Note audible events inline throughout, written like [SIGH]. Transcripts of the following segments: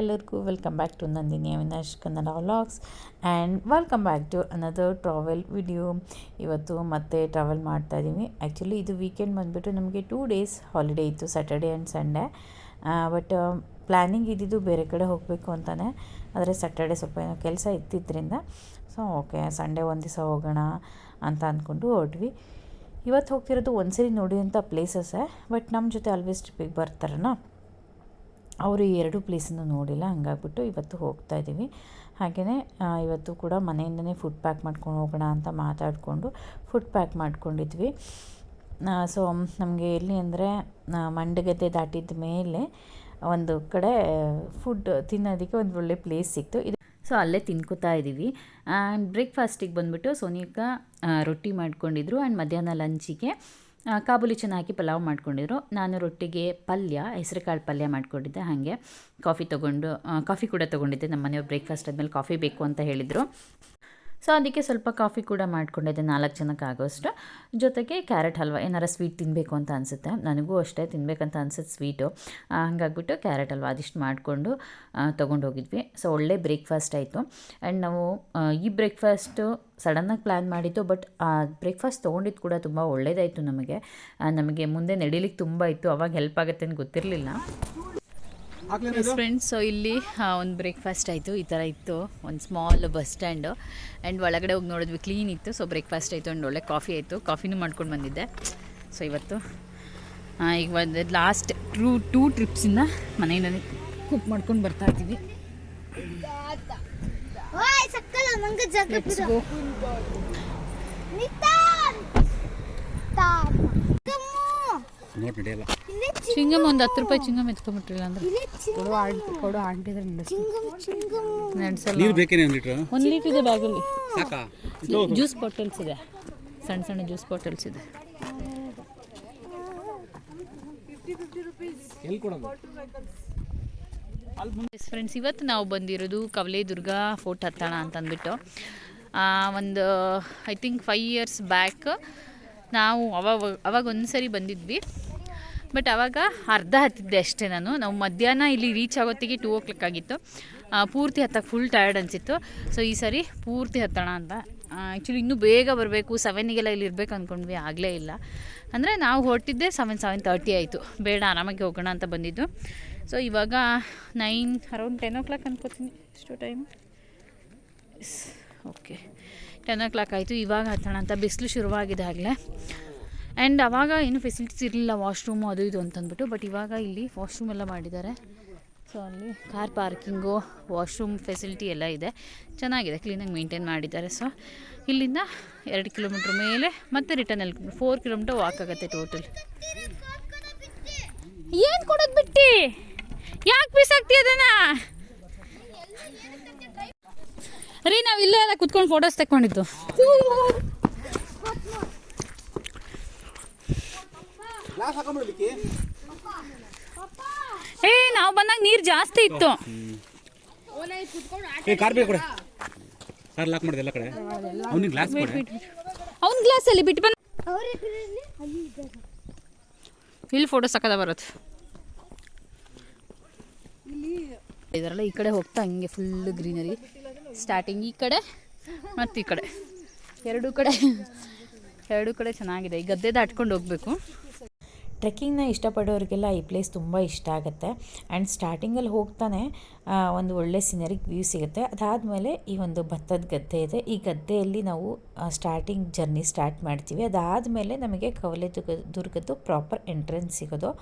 ಎಲ್ಲರಿಗೂ welcome back to Nandini Avinash Kannada vlogs and welcome back to another travel video ಇವತ್ತು ಮತ್ತೆ travel ಮಾಡ್ತಾ ಇದ್ದೀವಿ ಆ್ಯಕ್ಚುಲಿ ಇದು ವೀಕೆಂಡ್ ಬಂದುಬಿಟ್ಟು ನಮಗೆ ಟೂ ಡೇಸ್ ಹಾಲಿಡೇ ಇತ್ತು Saturday and Sunday but planning ಇದ್ದಿದ್ದು ಬೇರೆ ಕಡೆ ಹೋಗಬೇಕು ಅಂತಲೇ ಆದರೆ ಸ್ಯಾಟರ್ಡೆ ಸ್ವಲ್ಪ ಏನೋ ಕೆಲಸ ಇತ್ತಿದ್ದರಿಂದ ಸೊ ಓಕೆ ಸಂಡೇ ಒಂದು ದಿವಸ ಹೋಗೋಣ ಅಂತ ಅಂದ್ಕೊಂಡು ಹೊರಟ್ವಿ. ಇವತ್ತು ಹೋಗ್ತಿರೋದು ಒಂದ್ಸರಿ ನೋಡಿದಂಥ ಪ್ಲೇಸಸ್ಸೇ ಬಟ್ ನಮ್ಮ ಜೊತೆ ಆಲ್ವೇಸ್ ಟ್ರಿಪ್ಪಿಗೆ ಬರ್ತಾರನ? ಅವರು ಈ ಎರಡು ಪ್ಲೇಸನ್ನು ನೋಡಿಲ್ಲ, ಹಂಗಾಗ್ಬಿಟ್ಟು ಇವತ್ತು ಹೋಗ್ತಾ ಇದ್ದೀವಿ. ಹಾಗೆಯೇ ಇವತ್ತು ಕೂಡ ಮನೆಯಿಂದನೇ ಫುಡ್ ಪ್ಯಾಕ್ ಮಾಡ್ಕೊಂಡು ಹೋಗೋಣ ಅಂತ ಮಾತಾಡಿಕೊಂಡು ಫುಡ್ ಪ್ಯಾಕ್ ಮಾಡ್ಕೊಂಡಿದ್ವಿ. ಸೊ ನಮಗೆ ಎಲ್ಲಿ ಅಂದರೆ ಮಂಡಗದ್ದೆ ದಾಟಿದ ಮೇಲೆ ಒಂದು ಕಡೆ ಫುಡ್ ತಿನ್ನೋದಕ್ಕೆ ಒಂದು ಒಳ್ಳೆ ಪ್ಲೇಸ್ ಸಿಕ್ತು. ಇದು ಸೊ ಅಲ್ಲೇ ತಿನ್ಕೋತಾ ಇದ್ದೀವಿ. ಆ್ಯಂಡ್ ಬ್ರೇಕ್ಫಾಸ್ಟಿಗೆ ಬಂದುಬಿಟ್ಟು ಸೋನಿಕಾ ರೊಟ್ಟಿ ಮಾಡ್ಕೊಂಡಿದ್ರು. ಆ್ಯಂಡ್ ಮಧ್ಯಾಹ್ನ ಲಂಚಿಗೆ ಕಾಬೂಲಿ ಚೆನ್ನಾಗಿ ಪಲಾವ್ ಮಾಡ್ಕೊಂಡಿದ್ರು. ನಾನು ರೊಟ್ಟಿಗೆ ಪಲ್ಯ, ಹೆಸರುಕಾಳು ಪಲ್ಯ ಮಾಡ್ಕೊಂಡಿದ್ದೆ, ಹಾಗೆ ಕಾಫಿ ತೊಗೊಂಡು ಕಾಫಿ ಕೂಡ ತೊಗೊಂಡಿದ್ದೆ. ನಮ್ಮ ಮನೆಯವ್ರು ಬ್ರೇಕ್ಫಾಸ್ಟ್ ಆದಮೇಲೆ ಕಾಫಿ ಬೇಕು ಅಂತ ಹೇಳಿದರು. ಸೊ ಅದಕ್ಕೆ ಸ್ವಲ್ಪ ಕಾಫಿ ಕೂಡ ಮಾಡ್ಕೊಂಡಿದ್ದೆ ನಾಲ್ಕು ಜನಕ್ಕೆ ಆಗೋಷ್ಟು. ಜೊತೆಗೆ ಕ್ಯಾರೆಟ್ ಹಲ್ವ, ಏನಾರ ಸ್ವೀಟ್ ತಿನ್ನಬೇಕು ಅಂತ ಅನಿಸುತ್ತೆ. ನನಗೂ ಅಷ್ಟೇ ತಿನ್ನಬೇಕಂತ ಅನ್ಸುತ್ತೆ ಸ್ವೀಟು. ಹಂಗಾಗ್ಬಿಟ್ಟು ಕ್ಯಾರೆಟ್ ಹಲ್ವ ಅದಿಷ್ಟು ಮಾಡಿಕೊಂಡು ತೊಗೊಂಡೋಗಿದ್ವಿ. ಸೊ ಒಳ್ಳೆ ಬ್ರೇಕ್ಫಾಸ್ಟ್ ಆಯಿತು. ಆ್ಯಂಡ್ ನಾವು ಈ ಬ್ರೇಕ್ಫಾಸ್ಟು ಸಡನ್ನಾಗಿ ಪ್ಲ್ಯಾನ್ ಮಾಡಿತ್ತು ಬಟ್ ಆ ಬ್ರೇಕ್ಫಾಸ್ಟ್ ತೊಗೊಂಡಿದ್ದು ಕೂಡ ತುಂಬ ಒಳ್ಳೆಯದಾಯಿತು ನಮಗೆ. ನಮಗೆ ಮುಂದೆ ನಡೀಲಿಕ್ಕೆ ತುಂಬ ಇತ್ತು. ಅವಾಗ ಹೆಲ್ಪ್ ಆಗುತ್ತೆ ಅಂತ ಗೊತ್ತಿರಲಿಲ್ಲ. ಎಸ್ ಫ್ರೆಂಡ್ಸ್ ಸೊ ಇಲ್ಲಿ ಒಂದು ಬ್ರೇಕ್ಫಾಸ್ಟ್ ಆಯಿತು ಈ ಥರ ಇತ್ತು. ಒಂದು ಸ್ಮಾಲ್ ಬಸ್ ಸ್ಟ್ಯಾಂಡು ಆ್ಯಂಡ್ ಒಳಗಡೆ ಹೋಗಿ ನೋಡಿದ್ವಿ ಕ್ಲೀನ್ ಇತ್ತು. ಸೊ ಬ್ರೇಕ್ಫಾಸ್ಟ್ ಆಯಿತು ಆ್ಯಂಡ್ ಒಳ್ಳೆ ಕಾಫಿ ಆಯಿತು. ಕಾಫಿನೂ ಮಾಡ್ಕೊಂಡು ಬಂದಿದ್ದೆ. ಸೊ ಇವತ್ತು ಈಗ ಒಂದು ಲಾಸ್ಟ್ ಟ್ರೂ ಟೂ ಟ್ರಿಪ್ಸಿಂದ ಮನೆಯಿಂದನೇ ಕುಕ್ ಮಾಡ್ಕೊಂಡು ಬರ್ತಾ ಇದ್ದೀವಿ. ನಡೆಯಲ್ಲ ಚಿಂಗಮ್ ಒಂದು ಹತ್ತು ರೂಪಾಯಿ ಚಿಂಗಮ್. ಎತ್ಕೊಂಡ್ಬಿಟ್ರಿಲ್ಲ ಅಂದ್ರೆ. ಕೊಡು ಆಂಟಿ ಕೊಡು ಆಂಟಿದ್ರೆ ನೀರು ಬೇಕೇನೆ ಒಂದು ಲೀಟ್ರ್? ಒಂದು ಲೀಟ್ರ್ ಇದೆ ಬ್ಯಾಗಲ್ಲಿ. ಸಾಕಾ? ಜ್ಯೂಸ್ ಬಾಟಲ್ಸ್ ಇದೆ. ಸಣ್ಣ ಸಣ್ಣ ಜ್ಯೂಸ್ ಬಾಟಲ್ಸ್ ಇದೆ. ಫ್ರೆಂಡ್ಸ್ ಇವತ್ತು ನಾವು ಬಂದಿರೋದು ಕವಲೆ ದುರ್ಗಾ ಫೋರ್ಟ್ ಹತ್ತೋಣ ಅಂತ ಅಂದ್ಬಿಟ್ಟು ಆ, ಒಂದು I think five years back ನಾವು ಅವಾಗ ಅವಾಗ ಒಂದು ಸರಿ ಬಂದಿದ್ವಿ. ಬಟ್ ಅವಾಗ ಅರ್ಧ ಹತ್ತಿದ್ದೆ ಅಷ್ಟೇ ನಾನು. ನಾವು ಮಧ್ಯಾಹ್ನ ಇಲ್ಲಿ ರೀಚ್ ಆಗೋತ್ತಿಗೆ ಟೂ ಓ ಕ್ಲಾಕ್ ಆಗಿತ್ತು ಪೂರ್ತಿ ಹತ್ತಕ್ಕೆ ಫುಲ್ ಟಯರ್ಡ್ ಅನಿಸಿತ್ತು. ಸೊ ಈ ಸರಿ ಪೂರ್ತಿ ಹತ್ತೋಣ ಅಂತ. ಆ್ಯಕ್ಚುಲಿ ಇನ್ನೂ ಬೇಗ ಬರಬೇಕು. ಸೆವೆನಿಗೆಲ್ಲ ಇಲ್ಲಿ ಇರಬೇಕು ಅಂದ್ಕೊಂಡ್ವಿ ಆಗಲೇ ಇಲ್ಲ. ಅಂದರೆ ನಾವು ಹೊರಟಿದ್ದೆ ಸೆವೆನ್ ಸೆವೆನ್ ತರ್ಟಿ ಆಯಿತು. ಬೇಡ, ಆರಾಮಾಗಿ ಹೋಗೋಣ ಅಂತ ಬಂದಿದ್ದು. ಸೊ ಇವಾಗ nine around ten o'clock ಅನ್ಕೋತೀನಿ. ಇಷ್ಟು time okay ten o'clock ಆಯಿತು. ಇವಾಗ ಹತ್ತೋಣ ಅಂತ. ಬಿಸಿಲು ಶುರುವಾಗಿದೆ ಆಗಲೇ. ಆ್ಯಂಡ್ ಅವಾಗ ಏನು ಫೆಸಿಲಿಟೀಸ್ ಇರಲಿಲ್ಲ ವಾಶ್ರೂಮು ಅದು ಇದು ಅಂತಂದ್ಬಿಟ್ಟು ಬಟ್ ಇವಾಗ ಇಲ್ಲಿ ವಾಶ್ರೂಮ್ ಎಲ್ಲ ಮಾಡಿದ್ದಾರೆ. ಸೊ ಅಲ್ಲಿ ಕಾರ್ ಪಾರ್ಕಿಂಗು ವಾಶ್ರೂಮ್ ಫೆಸಿಲಿಟಿ ಎಲ್ಲ ಇದೆ. ಚೆನ್ನಾಗಿದೆ ಕ್ಲೀನಾಗಿ ಮೇಂಟೈನ್ ಮಾಡಿದ್ದಾರೆ. ಸೊ ಇಲ್ಲಿಂದ ಎರಡು ಕಿಲೋಮೀಟ್ರ್ ಮೇಲೆ ಮತ್ತೆ ರಿಟರ್ನ್ ಅಲ್ಲಿ ಫೋರ್ ಕಿಲೋಮೀಟರ್ ವಾಕ್ ಆಗುತ್ತೆ ಟೋಟಲ್ ಏನು ಕೊಡೋದು ಬಿಟ್ಟು? ಯಾಕೆ ಮಿಸ್ ಅದನ್ನ? ರೀ, ನಾವು ಇಲ್ಲೇ ಎಲ್ಲ ಕುತ್ಕೊಂಡು ಫೋಟೋಸ್ ತಗೊಂಡಿದ್ದು ಗ್ಲಾಸ್ ಹಾಕೊಂಡ್ಬಿಡ್ಲಿಕ್ಕೆ ಏ ನಾವು ಬಂದಾಗ ನೀರು ಜಾಸ್ತಿ ಇತ್ತು. ಏ ಕಾರ್ ಬೇಕು ಕೊಡೆ ಕಾರ್ ಲಾಕ್ ಮಾಡಿದೆ ಎಲ್ಲ ಕಡೆ. ಅವ್ನಿಗೆ ಗ್ಲಾಸ್ ಕೊಡೆ. ಅವ್ನ ಗ್ಲಾಸಲ್ಲಿ ಬಿಟ್ಟು ಬಂದು ಇಲ್ಲಿ ಫೋಟೋ ಸಕ್ಕದ ಬರುತ್ತೆ. ಇದರಲ್ಲ ಈ ಕಡೆ ಹೋಗ್ತಾ ಹಂಗೆ ಫುಲ್ ಗ್ರೀನರಿ ಸ್ಟಾರ್ಟಿಂಗ್ ಈ ಕಡೆ ಮತ್ತು ಈ ಕಡೆ. ಎರಡೂ ಕಡೆ ಎರಡೂ ಕಡೆ ಚೆನ್ನಾಗಿದೆ. ಈ ಗದ್ದೆ ದಾಟ್ಕೊಂಡು ಹೋಗಬೇಕು. ಟ್ರೆಕ್ಕಿಂಗ್ನ ಇಷ್ಟಪಡೋರಿಗೆಲ್ಲ ಈ ಪ್ಲೇಸ್ ತುಂಬ ಇಷ್ಟ ಆಗುತ್ತೆ. ಆ್ಯಂಡ್ ಸ್ಟಾರ್ಟಿಂಗಲ್ಲಿ ಹೋಗ್ತಾನೆ ಒಂದು ಒಳ್ಳೆ ಸಿನರಿಕ್ ವ್ಯೂ ಸಿಗುತ್ತೆ. ಅದಾದಮೇಲೆ ಈ ಒಂದು ಭತ್ತದ ಗದ್ದೆ ಇದೆ. ಈ ಗದ್ದೆಯಲ್ಲಿ ನಾವು ಸ್ಟಾರ್ಟಿಂಗ್ ಜರ್ನಿ ಸ್ಟಾರ್ಟ್ ಮಾಡ್ತೀವಿ. ಅದಾದಮೇಲೆ ನಮಗೆ ಕವಲೆ ದುರ್ಗ, ದುರ್ಗದ್ದು ಪ್ರಾಪರ್ ಎಂಟ್ರೆನ್ಸ್ ಸಿಗೋದು.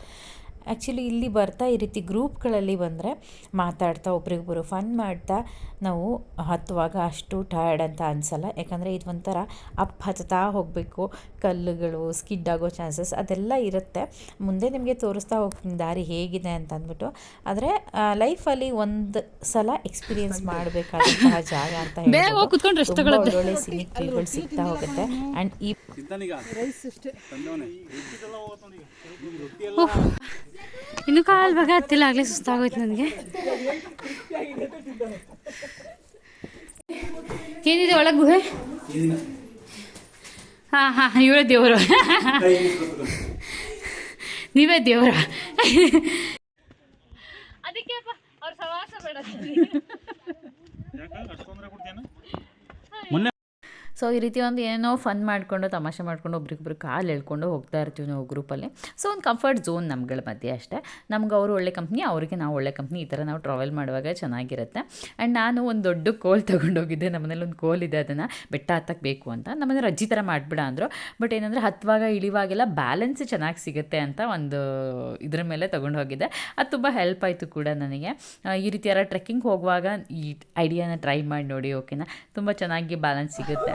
ಆ್ಯಕ್ಚುಲಿ ಇಲ್ಲಿ ಬರ್ತಾ ಈ ರೀತಿ ಗ್ರೂಪ್ಗಳಲ್ಲಿ ಬಂದರೆ ಮಾತಾಡ್ತಾ ಒಬ್ರಿಗೊಬ್ಬರು ಫನ್ ಮಾಡ್ತಾ ನಾವು ಹತ್ತುವಾಗ ಅಷ್ಟು ಟಯರ್ಡ್ ಅಂತ ಅನಿಸಲ್ಲ. ಯಾಕಂದರೆ ಇದು ಒಂಥರ ಅಪ್ ಹತ್ತಾ ಹೋಗಬೇಕು ಕಲ್ಲುಗಳು ಸ್ಕಿಡ್ ಆಗೋ ಚಾನ್ಸಸ್ ಅದೆಲ್ಲ ಇರುತ್ತೆ. ಮುಂದೆ ನಿಮಗೆ ತೋರಿಸ್ತಾ ಹೋಗ್ತೀನಿ ದಾರಿ ಹೇಗಿದೆ ಅಂತ ಅಂದ್ಬಿಟ್ಟು. ಆದರೆ ಲೈಫಲ್ಲಿ ಒಂದು ಸಲ ಎಕ್ಸ್ಪೀರಿಯನ್ಸ್ ಮಾಡಬೇಕಾದಂತಹ [LAUGHS] ಜಾಗ ಅಂತ ಹೇಳಿ ವ್ಯೂಗಳು ಸಿಗ್ತಾ ಹೋಗುತ್ತೆ. ಆ್ಯಂಡ್ ಈ ಇನ್ನು ಕಾಲು ಭಾಗ ಹತ್ತಿಲ್ಲ ಆಗಲೇ ಸುಸ್ತಾಗೋಯ್ತು ನನಗೆ. ಏನಿದೆ ಒಳಗೆ ಗುಹೆ? ಹಾಂ ಹಾಂ ಇವರೇ ದೇವರು. ನೀವೇ ದೇವರ. ಅದಕ್ಕೆ ಅವ್ರ ಸವಾಸ ಬೇಡ ಸೊ ಈ ರೀತಿ ಒಂದು ಏನೋ ಫನ್ ಮಾಡಿಕೊಂಡು, ತಮಾಷೆ ಮಾಡಿಕೊಂಡು ಒಬ್ರಿಗೊಬ್ರು ಕಾಲು ಎಳ್ಕೊಂಡು ಹೋಗ್ತಾ ಇರ್ತೀವಿ ನಾವು ಗ್ರೂಪಲ್ಲಿ ಸೊ ಒಂದು ಕಂಫರ್ಟ್ ಝೋನ್ ನಮ್ಗಳ ಮಧ್ಯೆ ಅಷ್ಟೇ. ನಮ್ಗೆ ಅವರು ಒಳ್ಳೆ ಕಂಪ್ನಿ ಅವರಿಗೆ ನಾವು ಒಳ್ಳೆ ಕಂಪ್ನಿ ಈ ಥರ ನಾವು ಟ್ರಾವೆಲ್ ಮಾಡುವಾಗ ಚೆನ್ನಾಗಿರುತ್ತೆ. ಆ್ಯಂಡ್ ನಾನು ಒಂದು ದೊಡ್ಡ ಕೋಲ್ ತೊಗೊಂಡೋಗಿದ್ದೆ ನಮ್ಮನೇಲಿ ಒಂದು ಕೋಲ್ ಇದೆ ಅದನ್ನು. ಬೆಟ್ಟ ಹತ್ತಕ್ಕೆ ಬೇಕು ಅಂತ. ನಮ್ಮನೆ ರಜ್ಜಿ ಥರ ಮಾಡಿಬಿಡ ಅಂದರು. ಬಟ್ ಏನಂದರೆ ಹತ್ತುವಾಗ ಇಳಿವಾಗೆಲ್ಲ ಬ್ಯಾಲೆನ್ಸ್ ಚೆನ್ನಾಗಿ ಸಿಗುತ್ತೆ ಅಂತ ಒಂದು ಇದ್ರ ಮೇಲೆ ತೊಗೊಂಡು ಹೋಗಿದ್ದೆ. ಅದು ತುಂಬ ಹೆಲ್ಪ್ ಆಯಿತು ಕೂಡ ನನಗೆ. ಈ ರೀತಿ ಯಾರ ಟ್ರೆಕ್ಕಿಂಗ್ ಹೋಗುವಾಗ ಈ ಐಡಿಯಾನ ಟ್ರೈ ಮಾಡಿ ನೋಡಿ ಓಕೆನಾ ತುಂಬ ಚೆನ್ನಾಗಿ ಬ್ಯಾಲೆನ್ಸ್ ಸಿಗುತ್ತೆ.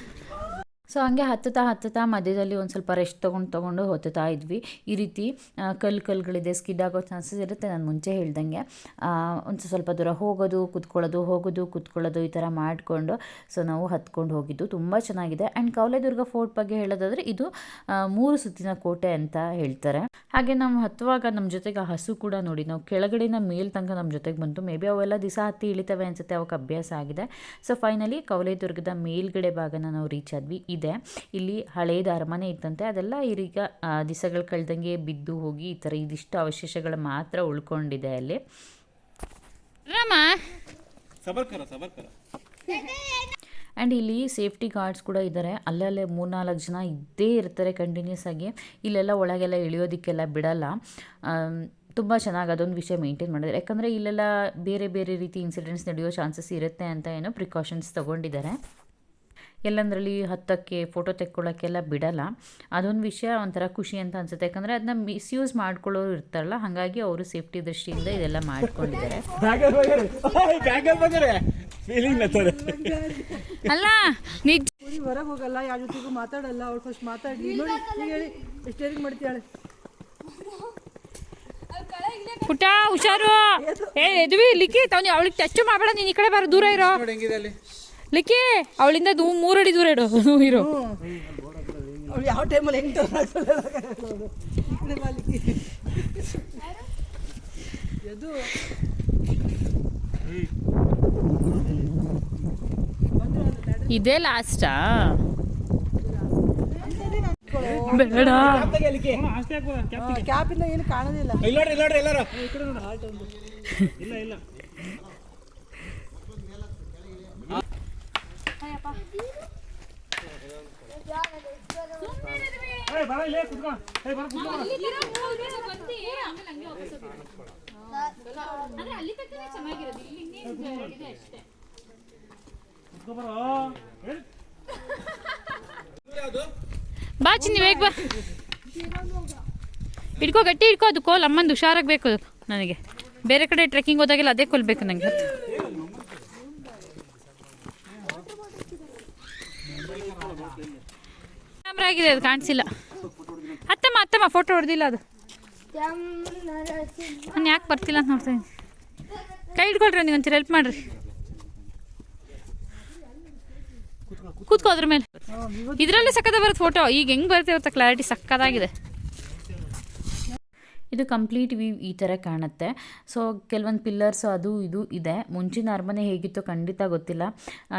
ಸೊ ಹಂಗೆ ಹತ್ತುತ್ತಾ ಹತ್ತುತ್ತಾ ಮಧ್ಯದಲ್ಲಿ ಒಂದು ಸ್ವಲ್ಪ ರೆಸ್ಟ್ ತೊಗೊಂಡು ತೊಗೊಂಡು ಹೊತ್ತುತ್ತಾ ಇದ್ವಿ. ಈ ರೀತಿ ಕಲ್ಲು ಕಲ್ಲುಗಳಿದೆ ಸ್ಕಿಡ್ ಆಗೋ ಚಾನ್ಸಸ್ ಇರುತ್ತೆ. ನಾನು ಮುಂಚೆ ಹೇಳ್ದಂಗೆ ಒಂದು ಸ್ವಲ್ಪ ದೂರ ಹೋಗೋದು, ಕುತ್ಕೊಳ್ಳೋದು ಹೋಗೋದು, ಕುತ್ಕೊಳ್ಳೋದು ಈ ಥರ ಮಾಡಿಕೊಂಡು, ಸೊ ನಾವು ಹತ್ಕೊಂಡು ಹೋಗಿದ್ದು. ತುಂಬ ಚೆನ್ನಾಗಿದೆ. ಆ್ಯಂಡ್ ಕವಲೆದುರ್ಗ ಫೋರ್ಟ್ ಬಗ್ಗೆ ಹೇಳೋದಾದರೆ ಇದು ಮೂರು ಸುತ್ತಿನ ಕೋಟೆ ಅಂತ ಹೇಳ್ತಾರೆ. ಹಾಗೆ ನಾವು ಹತ್ತುವಾಗ ನಮ್ಮ ಜೊತೆಗೆ ಆ ಹಸು ಕೂಡ ನೋಡಿ, ನಾವು ಕೆಳಗಡೆನ ಮೇಲ್ ತನಕ ನಮ್ಮ ಜೊತೆಗೆ ಬಂತು. ಮೇ ಬಿ ಅವೆಲ್ಲ ದಿವಸ ಹತ್ತಿ ಇಳಿತವೆ ಅನ್ಸುತ್ತೆ, ಅವಕ್ಕೆ ಅಭ್ಯಾಸ ಆಗಿದೆ. ಸೊ ಫೈನಲಿ ಕವಲೆದುರ್ಗದ ಮೇಲ್ಗಡೆ ಭಾಗನ ನಾವು ರೀಚ್ ಆದ್ವಿ. ಇದೆ. ಇಲ್ಲಿ ಹಳೇದು ಅರಮನೆ ಇತ್ತಂತೆ ಅದೆಲ್ಲ ಈಗ ದಿಸಗಳು ಕಳೆದಂಗೆ ಬಿದ್ದು ಹೋಗಿ ಈ ಥರ ಇದಿಷ್ಟು ಅವಶೇಷಗಳು ಮಾತ್ರ ಉಳ್ಕೊಂಡಿದೆ ಅಲ್ಲಿ. ರಾಮ! ಆ್ಯಂಡ್ ಇಲ್ಲಿ ಸೇಫ್ಟಿ ಗಾರ್ಡ್ಸ್ ಕೂಡ ಇದ್ದಾರೆ ಅಲ್ಲಲ್ಲೇ ಮೂರ್ನಾಲ್ಕು ಜನ ಇದ್ದೇ ಇರ್ತಾರೆ ಕಂಟಿನ್ಯೂಸ್ ಆಗಿ. ಇಲ್ಲೆಲ್ಲ ಒಳಗೆಲ್ಲ ಇಳಿಯೋದಕ್ಕೆಲ್ಲ ಬಿಡಲ್ಲ. ತುಂಬ ಚೆನ್ನಾಗಿ ಅದೊಂದು ವಿಷಯ ಮೇಂಟೈನ್ ಮಾಡಿದ್ದಾರೆ. ಯಾಕಂದರೆ ಇಲ್ಲೆಲ್ಲ ಬೇರೆ ಬೇರೆ ರೀತಿ ಇನ್ಸಿಡೆಂಟ್ಸ್ ನಡೆಯೋ ಚಾನ್ಸಸ್ ಇರುತ್ತೆ ಅಂತ ಏನೋ ಪ್ರಿಕಾಷನ್ಸ್ ತೊಗೊಂಡಿದ್ದಾರೆ. ಎಲ್ಲಂದ್ರಲ್ಲಿ ಹತ್ತಕ್ಕೆ ಫೋಟೋ ತೆಕ್ಕೊಳ್ಳೋಕ್ಕೆಲ್ಲ ಬಿಡಲ್ಲ. ಅದೊಂದು ವಿಷಯ ಒಂಥರ ಖುಷಿ ಅಂತ ಅನ್ಸುತ್ತೆ. ಯಾಕಂದ್ರೆ ಅದನ್ನ ಮಿಸ್ಯೂಸ್ ಮಾಡ್ಕೊಳ್ಳೋರು ಇರ್ತಾರಲ್ಲ ಹಾಗಾಗಿ ಅವರು ಸೇಫ್ಟಿ ದೃಷ್ಟಿಯಿಂದ ಇದೆಲ್ಲ ಮಾಡ್ಕೊಂಡಿದ್ದಾರೆ. ಅಲ್ಲ ನಿಜ ಹೊರಗೆ ಹೋಗಲ್ಲ ಯಾವ ಜೊತೆಗೂ ಮಾತಾಡಲ್ಲ. ಅವ್ಳು ಫಸ್ಟ್ ಮಾತಾಡಿ ನೋಡಿ ಹೇಳಿ. ಎಷ್ಟೇರಿಗೆ ಮಾಡ್ತಾಳೆ ಪುಟ್ಟ ಹುಷಾರು. ಏ ಎದ್ವಿ ಲಿಕ್ಕಿ ತಾವ್ ಅವಳಿಗೆ ಟಚ್ ಮಾಡಬೇಡ ನೀನು ಈ ಕಡೆ ಬಾರ ದೂರ ಇರೋ. ನೋಡಿ ಹೆಂಗಿದೆ ಅಲ್ಲಿ? ಲಿಕ್ಕಿ ಅವಳಿಂದ ದೂ ಮೂರಡಿ ದೂರ ಇಡು ಇರೋ. ಅವಳು ಯಾವ ಟೈಮಲ್ಲಿ ಹೆಂಗೆ ಇದೆ ಇದೇ ಲಾಸ್ಟಾ ಬೇಡ. ಕ್ಯಾಪಿಂದ ಏನು ಕಾಣೋದಿಲ್ಲ ಇಲ್ಲ ನೋಡ್ರಿ ಎಲ್ಲಾರು. ಇಲ್ಲ ಇಲ್ಲ ಏಯ್ ಬರ ಇಲ್ಲೇ ಕುತ್ಕೋ ಏಯ್ ಬರ ಕುತ್ಕೋ ಕುತ್ಕೋ ಬರೋ ಹೇಳಿ ಬಾ ಚಿನ್ನಿ ಬೇಗ ಬಾ. ಹಿಡ್ಕೋ ಗಟ್ಟಿ ಹಿಡ್ಕೋ. ಅದು ಕೋಲ್ ಅಮ್ಮಂದು ಹುಷಾರಾಗಿ ಬೇಕು ನನಗೆ. ಬೇರೆ ಕಡೆ ಟ್ರೆಕ್ಕಿಂಗ್ ಹೋದಾಗೆಲ್ಲ ಅದೇ ಕೋಲ್ ಬೇಕು ನನಗೆ ಆಗಿದೆ ಅದು ಕಾಣಿಸಿಲ್ಲ. ಅತ್ತಮ್ಮ ಅತ್ತಮ್ಮ ಫೋಟೋ ಹೊಡೆದಿಲ್ಲ ಅದು. ನಾನು ಯಾಕೆ ಬರ್ತಿಲ್ಲ ಅಂತ ನೋಡ್ತಾ ಇದ್ದೀನಿ. ಕೈ ಹಿಡ್ಕೊಳ್ರಿ ನೀವು ಒಂಚೂರು ಹೆಲ್ಪ್ ಮಾಡ್ರಿ. ಕೂತ್ಕೋ ಅದ್ರ ಮೇಲೆ. ಇದರಲ್ಲೇ ಸಕ್ಕದ ಬರುತ್ತೆ ಫೋಟೋ ಈಗ ಹೆಂಗೆ ಬರುತ್ತೆ ಇವತ್ತು ಕ್ಲಾರಿಟಿ ಸಕ್ಕದಾಗಿದೆ ಇದು ಕಂಪ್ಲೀಟ್ ವ್ಯೂ ಈ ಥರ ಕಾಣುತ್ತೆ. ಸೊ ಕೆಲವೊಂದು ಪಿಲ್ಲರ್ಸ್ ಅದು ಇದು ಇದೆ. ಮುಂಚಿನ ಅರಮನೆ ಹೇಗಿತ್ತು ಖಂಡಿತ ಗೊತ್ತಿಲ್ಲ.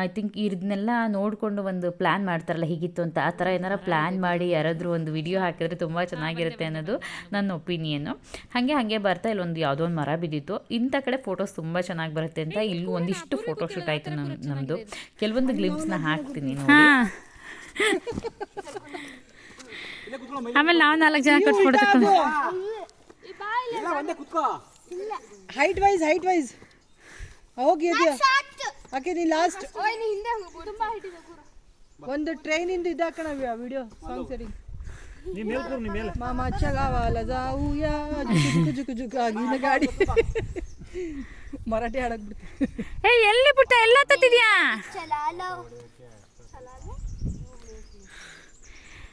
ಐ ಥಿಂಕ್ ಇದನ್ನೆಲ್ಲ ನೋಡಿಕೊಂಡು ಒಂದು ಪ್ಲ್ಯಾನ್ ಮಾಡ್ತಾರಲ್ಲ ಹೀಗಿತ್ತು ಅಂತ. ಆ ಥರ ಏನಾರ ಪ್ಲ್ಯಾನ್ ಮಾಡಿ ಯಾರಾದರೂ ಒಂದು ವಿಡಿಯೋ ಹಾಕಿದ್ರೆ ತುಂಬ ಚೆನ್ನಾಗಿರುತ್ತೆ ಅನ್ನೋದು ನನ್ನ ಒಪಿನಿಯನ್ನು ಹಾಗೆ ಹಾಗೆ ಬರ್ತಾ ಇಲ್ಲೊಂದು ಯಾವುದೋ ಒಂದು ಮರ ಬಿದ್ದಿತ್ತು. ಇಂಥ ಕಡೆ ಫೋಟೋಸ್ ತುಂಬ ಚೆನ್ನಾಗಿ ಬರುತ್ತೆ ಅಂತ ಇಲ್ಲೂ ಒಂದಿಷ್ಟು ಫೋಟೋ ಶೂಟ್ ಆಯಿತು ನಮ್ಮ ನಮ್ಮದು ಕೆಲವೊಂದು ಗ್ಲಿಮ್ಸ್ನ ಹಾಕ್ತೀನಿ ಆಮೇಲೆ ನಾವು ನಾಲ್ಕು ಜನ ಕಟ್ ಒಂದೇ ಕುತ್ಕೋ. ಹೈಟ್ ವೈಸ್ ಹೈಟ್ ವೈಸ್ ಹೋಗಿ ಆಕೆ ನೀ ಲಾಸ್ಟ್ ಹಿಂದೆ ಹೋಗು. ತುಂಬಾ ಹಿಡಿದು ಒಂದು ಟ್ರೈನಿಂದ ಇದಾಕಣ ವಿಡಿಯೋ ಸಾಂಗ್ ಸರಿ ಮಾಮ ಚಲಾವಾಲ ಜುಕು ಜುಕು ಜುಕು ಆಗಿನ ಗಾಡಿ. ಮರಾಠಿ ಹಾಡಕ್ ಬಿಡ್ತೀನಿ. ಎಲ್ಲಿ ಬಿಟ್ಟ ಎಲ್ಲ ತತ್ತಿದ್ಯಾ ಚಲಾಲೋ ಯದುವೀರ್ ಕೈ ಕೊಡು ಗ್ಯಾಪ್ ಸ್ವಲ್ಪ ಗ್ಯಾಪ್ ಬರಲಿ ಗ್ಯಾಪ್ ಬಿಡ್ರ ಚೂರು ನೀ ಮುಂದೆ ಕುತ್ಕೊಳ್ಳ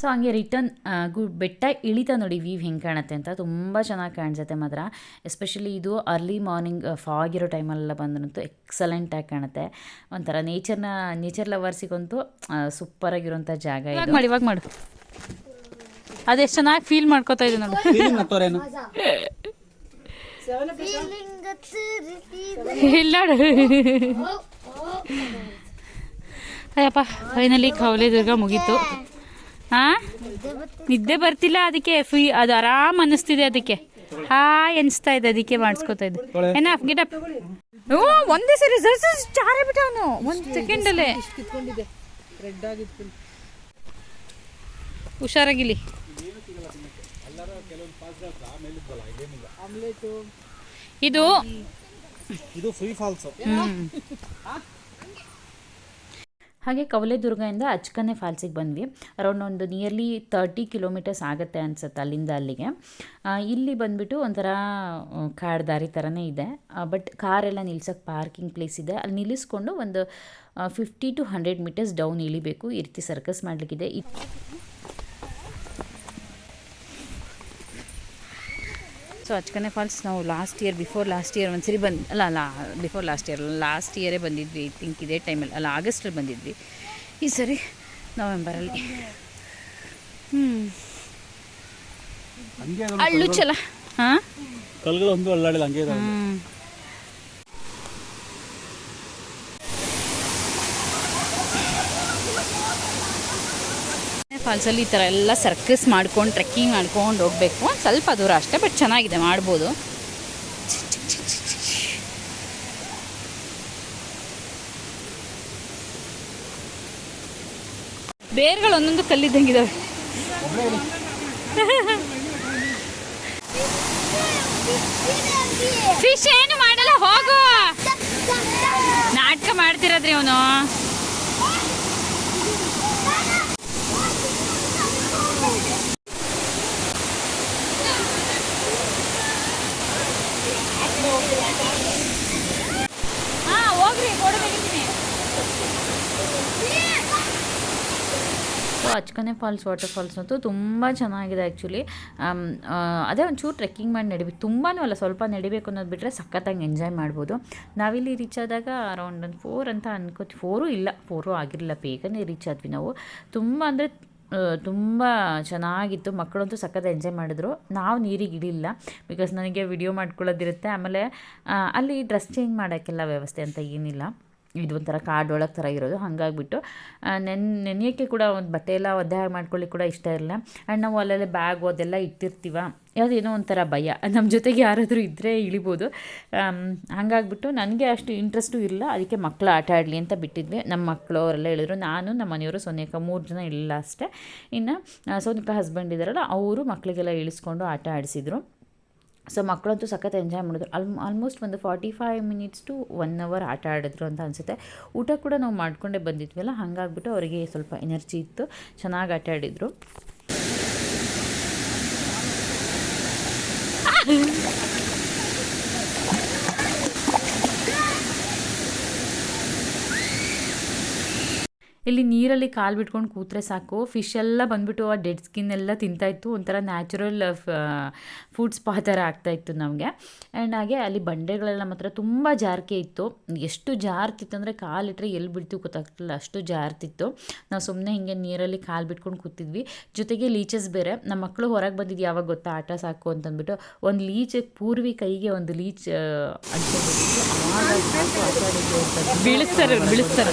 ಸೊ ಹಂಗೆ ರಿಟರ್ನ್ ಗು ಬೆಟ್ಟ ಇಳಿತಾ ನೋಡಿ ವ್ಯೂ ಹೆಂಗೆ ಕಾಣುತ್ತೆ ಅಂತ ತುಂಬ ಚೆನ್ನಾಗಿ ಕಾಣಿಸುತ್ತೆ ಮಾತ್ರ. ಎಸ್ಪೆಷಲಿ ಇದು ಅರ್ಲಿ ಮಾರ್ನಿಂಗ್ ಫಾಗ್ ಇರೋ ಟೈಮಲ್ಲೆಲ್ಲ ಬಂದ್ರಂತೂ ಎಕ್ಸಲೆಂಟಾಗಿ ಕಾಣುತ್ತೆ. ಒಂಥರ ನೇಚರ್ನ ನೇಚರ್ ಲವರ್ಸಿಗಂತೂ ಸೂಪರಾಗಿರೋಂಥ ಜಾಗ ಇವಾಗ ಮಾಡಿ ಇವಾಗ ಮಾಡು. ಅದೆಷ್ಟು ಚೆನ್ನಾಗಿ ಫೀಲ್ ಮಾಡ್ಕೋತಾ ಇದೆ ನೋಡು. ಇಲ್ಲ ನೋಡು. ಅಯ್ಯಪ್ಪ ಫೈನಲಿ ಕವಲೆ ದುರ್ಗ ಮುಗೀತು. ಹಾ? ನಿದ್ದೆ ಬರ್ತಿಲ್ಲ ಅದಕ್ಕೆ ಫ್ರೀ ಅದು ಆರಾಮ್ ಅನ್ನಿಸ್ತಿದೆ ಅದಕ್ಕೆ. ಹಾಯ್ ಅನಿಸ್ತಾ ಇದೆ ಅದಕ್ಕೆ ಮಾಡಿಸ್ಕೊತಾ ಇದ್ದೆ. ಏನ ಗಿಟಪ್ ಓ ಒಂದೇ ಸರಿ ಚಾರೇ ಬಿಟ್ಟ ಅವನು. ಒಂದು ಸೆಕೆಂಡಲ್ಲೇ ಕಿತ್ಕೊಂಡಿದೆ ರೆಡ್ ಆಗಿತ್ತು ಹುಷಾರಾಗಿಲಿ ಆಮ್ಲೆಟು. ಇದು ಇದು ಫ್ರೀ ಫಾಲ್ಸ್ ಹಾಗೆ ಕವಲೆದುರ್ಗದಿಂದ ಅಚ್ಕನೆ ಫಾಲ್ಸಿಗೆ ಬಂದ್ವಿ. ಅರೌಂಡ್ ಒಂದು ನಿಯರ್ಲಿ ತರ್ಟಿ ಕಿಲೋಮೀಟರ್ಸ್ ಆಗುತ್ತೆ ಅನ್ಸುತ್ತೆ ಅಲ್ಲಿಂದ ಅಲ್ಲಿಗೆ. ಇಲ್ಲಿ ಬಂದ್ಬಿಟ್ಟು ಒಂಥರ ಕಾಡು ದಾರಿ ಥರನೇ ಇದೆ. ಬಟ್ ಕಾರೆಲ್ಲ ನಿಲ್ಸೋಕ್ಕೆ ಪಾರ್ಕಿಂಗ್ ಪ್ಲೇಸ್ ಇದೆ. ಅಲ್ಲಿ ನಿಲ್ಲಿಸ್ಕೊಂಡು ಒಂದು fifty to hundred metres down ಇಳಿಬೇಕು. ಈ ರೀತಿ ಸರ್ಕಸ್ ಮಾಡಲಿಕ್ಕಿದೆ ಸೊ ಅಚ್ಕನೆ ಫಾಲ್ಸ್ ನಾವು last year before last year ಒಂದ್ಸರಿ ಬಂದು ಅಲ್ಲ ಅಲ್ಲ ಬಿಫೋರ್ ಲಾಸ್ಟ್ ಇಯರ್ ಲಾಸ್ಟ್ ಇಯರೇ ಬಂದಿದ್ವಿ ಐ ಥಿಂಕ್ ಇದೇ ಟೈಮಲ್ಲಿ ಅಲ್ಲ ಆಗಸ್ಟಲ್ಲಿ ಬಂದಿದ್ವಿ. ಈ ಸರಿ ನವೆಂಬರಲ್ಲಿ ಹ್ಞೂ ಅಳ್ಳು ಚಲ ಹಾಂ? ಕಲ್ಗಳು ಒಂದು ಅಲ್ಲಾಡಿಲ್ಲ ಹಂಗೆ ಫಾಲ್ಸಲ್ಲಿ ಈ ಥರ ಎಲ್ಲ ಸರ್ಕಸ್ ಮಾಡ್ಕೊಂಡು ಟ್ರೆಕ್ಕಿಂಗ್ ಮಾಡ್ಕೊಂಡು ಹೋಗಬೇಕು. ಸ್ವಲ್ಪ ದೂರ ಅಷ್ಟೇ ಬಟ್ ಚೆನ್ನಾಗಿದೆ, ಮಾಡ್ಬೋದು. ಬೇರ್ಗಳು ಒಂದೊಂದು ಕಲ್ಲಿದ್ದಂಗಿದಾವೆ. ಫಿಶ್ ಏನು ಮಾಡಲ್ಲ, ಹೋಗು. ನಾಟಕ ಮಾಡ್ತಿರೋದ್ರಿ ಅವನು ಹಾ, ಹೋಗ್ರಿ ಅಚ್ಕನೆ ಫಾಲ್ಸ್ ವಾಟರ್ ಫಾಲ್ಸ್ ಅಂತೂ ತುಂಬ ಚೆನ್ನಾಗಿದೆ ಆ್ಯಕ್ಚುಲಿ ಅದೇ ಒಂಚೂರು ಟ್ರೆಕ್ಕಿಂಗ್ ಮಾಡಿ ನಡಿಬೇಕು ತುಂಬಾ ಅಲ್ಲ, ಸ್ವಲ್ಪ ನಡಿಬೇಕು ಅನ್ನೋದು ಬಿಟ್ಟರೆ ಸಖತ್ತಾಗಿ ಎಂಜಾಯ್ ಮಾಡ್ಬೋದು. ನಾವಿಲ್ಲಿ ರೀಚ್ ಆದಾಗ ಅರೌಂಡ್ ಒಂದು ಫೋರ್ ಅಂತ ಅನ್ಕೋತಿ ಫೋರು ಇಲ್ಲ ಫೋರು ಆಗಿರಲಿಲ್ಲ, ಬೇಗನೆ ರೀಚ್ ಆದ್ವಿ ನಾವು. ತುಂಬ ಅಂದರೆ ತುಂಬ ಚೆನ್ನಾಗಿತ್ತು. ಮಕ್ಕಳಂತೂ ಸಖತ್ ಎಂಜಾಯ್ ಮಾಡಿದ್ರು. ನಾವು ನೀರಿಗೆ ಇಡಿಲ್ಲ ಬಿಕಾಸ್ ನನಗೆ ವಿಡಿಯೋ ಮಾಡ್ಕೊಳ್ಳೋದಿರುತ್ತೆ. ಆಮೇಲೆ ಅಲ್ಲಿ ಡ್ರೆಸ್ ಚೇಂಜ್ ಮಾಡೋಕ್ಕೆಲ್ಲ ವ್ಯವಸ್ಥೆ ಅಂತ ಏನಿಲ್ಲ. ಇದು ಒಂಥರ ಕಾಡೊಳಗೆ ಥರ ಇರೋದು. ಹಾಗಾಗ್ಬಿಟ್ಟು ನೆನ್, ನೆನೆಯೋಕ್ಕೆ ಕೂಡ ಒಂದು ಬಟ್ಟೆ ಎಲ್ಲ ಒದ್ದೆ ಮಾಡ್ಕೊಳ್ಳಿಕ್ಕೆ ಕೂಡ ಇಷ್ಟ ಇರಲಿಲ್ಲ ಆ್ಯಂಡ್ ನಾವು ಅಲ್ಲೆಲ್ಲ ಬ್ಯಾಗು ಅದೆಲ್ಲ ಇಟ್ಟಿರ್ತೀವ. ಯಾವುದೇನೋ ಒಂಥರ ಭಯ. ನಮ್ಮ ಜೊತೆಗೆ ಯಾರಾದರೂ ಇದ್ದರೆ ಇಳಿಬೋದು. ಹಾಗಾಗ್ಬಿಟ್ಟು ನನಗೆ ಅಷ್ಟು ಇಂಟ್ರೆಸ್ಟು ಇಲ್ಲ. ಅದಕ್ಕೆ ಮಕ್ಕಳು ಆಟ ಆಡಲಿ ಅಂತ ಬಿಟ್ಟಿದ್ವಿ. ನಮ್ಮ ಮಕ್ಕಳು ಅವರೆಲ್ಲ ಹೇಳಿದ್ರು, ನಾನು, ನಮ್ಮ ಮನೆಯವರು ಸೋನಿಯಕ್ಕ ಮೂರು ಜನ ಇಲ್ಲ ಅಷ್ಟೇ. ಇನ್ನು ಸೋನಿಕಾ ಹಸ್ಬೆಂಡ್ ಇದ್ದಾರಲ್ಲ ಅವರು ಮಕ್ಕಳಿಗೆಲ್ಲ ಇಳಿಸ್ಕೊಂಡು ಆಟ ಆಡಿಸಿದ್ರು. ಸೊ ಮಕ್ಕಳಂತೂ ಸಖತ್ ಎಂಜಾಯ್ ಮಾಡಿದ್ರು. ಅಲ್ ಆಲ್ಮೋಸ್ಟ್ ಒಂದು forty five minutes to one hour ಆಟ ಆಡಿದ್ರು ಅಂತ ಅನಿಸುತ್ತೆ. ಊಟ ಕೂಡ ನಾವು ಮಾಡ್ಕೊಂಡೇ ಬಂದಿದ್ವಲ್ಲ ಹಾಗಾಗ್ಬಿಟ್ಟು ಅವರಿಗೆ ಸ್ವಲ್ಪ ಎನರ್ಜಿ ಇತ್ತು. ಚೆನ್ನಾಗಿ ಆಟ ಆಡಿದರು. ಇಲ್ಲಿ ನೀರಲ್ಲಿ ಕಾಲು ಬಿಟ್ಕೊಂಡು ಕೂತ್ರೆ ಸಾಕು. ಫಿಶ್ ಎಲ್ಲ ಬಂದ್ಬಿಟ್ಟು ಆ ಡೆಡ್ ಸ್ಕಿನ್ ಎಲ್ಲ ತಿಂತಾಯಿತ್ತು ಒಂಥರ ನ್ಯಾಚುರಲ್ ಫುಡ್ ಸ್ಪಾ ಥರ ಆಗ್ತಾಯಿತ್ತು ನಮಗೆ. ಆ್ಯಂಡ್ ಹಾಗೆ ಅಲ್ಲಿ ಬಂಡೆಗಳೆಲ್ಲ ಮಾತ್ರ ತುಂಬ ಜಾರಿಕೆ ಇತ್ತು. ಎಷ್ಟು ಜಾರ್ತಿತ್ತು ಅಂದರೆ ಕಾಲಿಟ್ರೆ ಎಲ್ಲಿ ಬಿಡ್ತೀವಿ ಗೊತ್ತಾಗ್ತಿಲ್ಲ. ಅಷ್ಟು ಜಾರ್ತಿತ್ತು. ನಾವು ಸುಮ್ಮನೆ ಹಿಂಗೆ ನೀರಲ್ಲಿ ಕಾಲು ಬಿಟ್ಕೊಂಡು ಕೂತಿದ್ವಿ. ಜೊತೆಗೆ ಲೀಚಸ್ ಬೇರೆ. ನಮ್ಮ ಮಕ್ಕಳು ಹೊರಗೆ ಬಂದಿದ್ದು ಯಾವಾಗ ಗೊತ್ತಾ? ಆಟ ಸಾಕು ಅಂತಂದ್ಬಿಟ್ಟು ಒಂದು ಲೀಚ್ ಪೂರ್ವಿ ಕೈಗೆ ಒಂದು ಲೀಚ್ ಅಂತ. ಬೀಳಿಸ್ತಾರೆ ಬೀಳಿಸ್ತಾರೆ.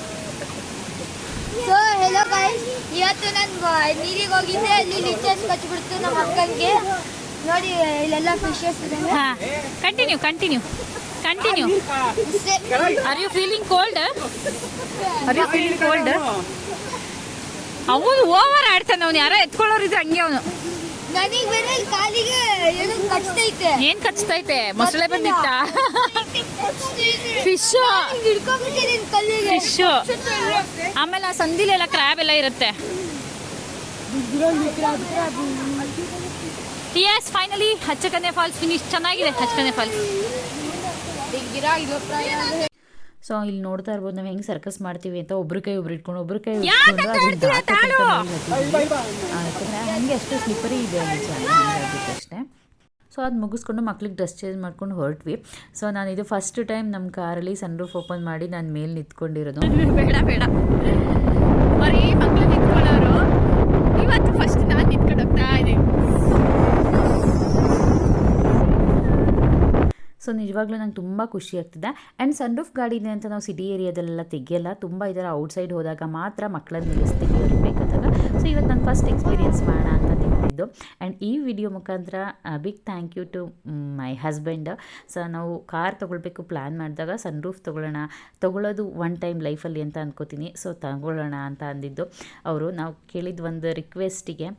ಸೊ ಹೆಲೋ ಗೈಸ್ ಇವತ್ತು ನಾನು ನೀರಿಗೆ ಹೋಗಿದ್ದೆ ಅಲ್ಲಿ ಲಿಚಸ್ ಕಚ್ಬಿಡ್ತು ನಮ್ಮ ಅಕ್ಕಂಗೆ. ನೋಡಿ ಇಲ್ಲೆಲ್ಲ ಫಿಶಸ್ ಇದೆ continue continue continue. Are you feeling cold are you feeling cold ಅವನು ಓವರ್ ಆಡ್ತಾನೆ ಅವನು. ಯಾರೋ ಎತ್ಕೊಳ್ಳೋರು ಇದ್ರೆ ಹಂಗೆ ಅವನು. ನನಗೆ ಬೇರೆ ಕಾಲಿಗೆ ಏನೋ ಕಚ್ತೈತೆ. ಏನ್ ಕಚ್ತೈತೆ? ಮೊಸಳೆ ಬಂದಿತ್ತಾ? ಫಿಶ್ ಫಿಶ್ ಆಮೇಲೆ ಆ ಸಂದಿಲೆಲ್ಲ ಕ್ರ್ಯಾಬ್ ಎಲ್ಲ ಇರುತ್ತೆ. Yes finally Hachchakane falls finish ಚೆನ್ನಾಗಿದೆ ಹಚ್ಚಕನೆ ಫಾಲ್ಸ್ ಸೊ ಇಲ್ಲಿ ನೋಡ್ತಾ ಇರ್ಬೋದು ನಾವು ಹೆಂಗೆ ಸರ್ಕಸ್ ಮಾಡ್ತೀವಿ ಅಂತ ಒಬ್ರ ಕೈ ಒಬ್ರು ಇಟ್ಕೊಂಡು ಒಬ್ರ ಕೈ ಇಟ್ಕೊಂಡು ಹಂಗೆ ಅಷ್ಟು ಸ್ಲಿಪ್ಪರಿ ಇದೆ ಅಲ್ಲಿ ಜಾಗ ಹಂಗಾಗ್ಬಿಟ್ಟು ಅಷ್ಟೇ ಸೊ ಅದು ಮುಗಿಸ್ಕೊಂಡು ಮಕ್ಳಿಗೆ ಡ್ರೆಸ್ ಚೇಂಜ್ ಮಾಡ್ಕೊಂಡು ಹೊರಟ್ವಿ. ಸೊ ನಾನು ಇದು ಫಸ್ಟ್ ಟೈಮ್ ನಮ್ಮ ಕಾರಲ್ಲಿ ಸನ್ ರೂಫ್ ಓಪನ್ ಮಾಡಿ ನಾನು ಮೇಲೆ ನಿಂತ್ಕೊಂಡಿರೋದು. ಬೇಡ ಬೇಡ. ಬರೀ ಮಕ್ಕಳು ನಿಂತ್ಕೊಳ್ಳೋರು. ಇವತ್ತು ಫಸ್ಟ್ ನಾನು ನಿಂತ್ಕೊಂಡು ಹೋಗ್ತಾ ಇದ್ದೀನಿ. ಸೊ ನಿಜವಾಗ್ಲೂ ನಂಗೆ ತುಂಬ ಖುಷಿ ಆಗ್ತಿದೆ. ಆ್ಯಂಡ್ ಸನ್ ರೂಫ್ ಗಾಡಿ ಇದೆ ಅಂತ ನಾವು ಸಿಟಿ ಏರಿಯಾದಲ್ಲೆಲ್ಲ ತೆಗಿಯಲ್ಲ. ತುಂಬ ಇದರ ಔಟ್ಸೈಡ್ ಹೋದಾಗ ಮಾತ್ರ ಮಕ್ಕಳನ್ನ ನಿಲ್ಲಿಸ್ತೀವಿ ಅವ್ರಿಗೆ ಬೇಕಾದಾಗ. ಸೊ ಇವತ್ತು ನಾನು ಫಸ್ಟ್ ಎಕ್ಸ್ಪೀರಿಯನ್ಸ್ ಮಾಡೋಣ. ತೆಗೆದಿದ್ದು ಆ್ಯಂಡ್ ಈ ವಿಡಿಯೋ ಮುಖಾಂತರ big thank you to my husband so ನಾವು ಕಾರ್ ತೊಗೊಳ್ಬೇಕು ಪ್ಲ್ಯಾನ್ ಮಾಡಿದಾಗ ಸನ್ ರೂಫ್ ತೊಗೊಳ್ಳೋಣ. ತೊಗೊಳ್ಳೋದು ಒನ್ ಟೈಮ್ ಲೈಫಲ್ಲಿ ಅಂತ ಅನ್ಕೋತೀನಿ. ಸೊ ತಗೊಳ್ಳೋಣ ಅಂತ ಅಂದಿದ್ದು. ಅವರು ನಾವು ಕೇಳಿದ ಒಂದು ರಿಕ್ವೆಸ್ಟಿಗೆ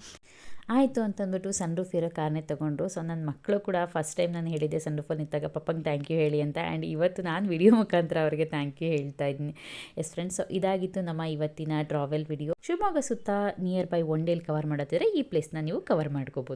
ಆಯಿತು ಅಂತಂದ್ಬಿಟ್ಟು ಸನ್ ರೂಫ್ ಇರೋ ಕಾರ್ನೇ ತೊಗೊಂಡ್ರು. ಸೊ ನನ್ನ ಮಕ್ಕಳು ಕೂಡ ಫಸ್ಟ್ ಟೈಮ್ ನಾನು ಹೇಳಿದ್ದೆ ಸನ್ ರೂಫಲ್ಲಿ ನಿಂತಾಗ, ಪಪ್ಪಂಗೆ ಥ್ಯಾಂಕ್ ಯು ಹೇಳಿ ಅಂತ. ಆ್ಯಂಡ್ ಇವತ್ತು ನಾನು ವಿಡಿಯೋ ಮುಖಾಂತರ ಅವರಿಗೆ ಥ್ಯಾಂಕ್ ಯು ಹೇಳ್ತಾ ಇದ್ದೀನಿ ಎಸ್ ಫ್ರೆಂಡ್ಸ್ ಸೊ ಇದಾಗಿತ್ತು ನಮ್ಮ ಇವತ್ತಿನ ಟ್ರಾವೆಲ್ ವಿಡಿಯೋ ಶಿವಮೊಗ್ಗ ಸುತ್ತ near by one daily cover ಮಾಡೋದಿದ್ರೆ ಈ ಪ್ಲೇಸ್ನ ನೀವು ಕವರ್ ಮಾಡ್ಕೋಬೋದು.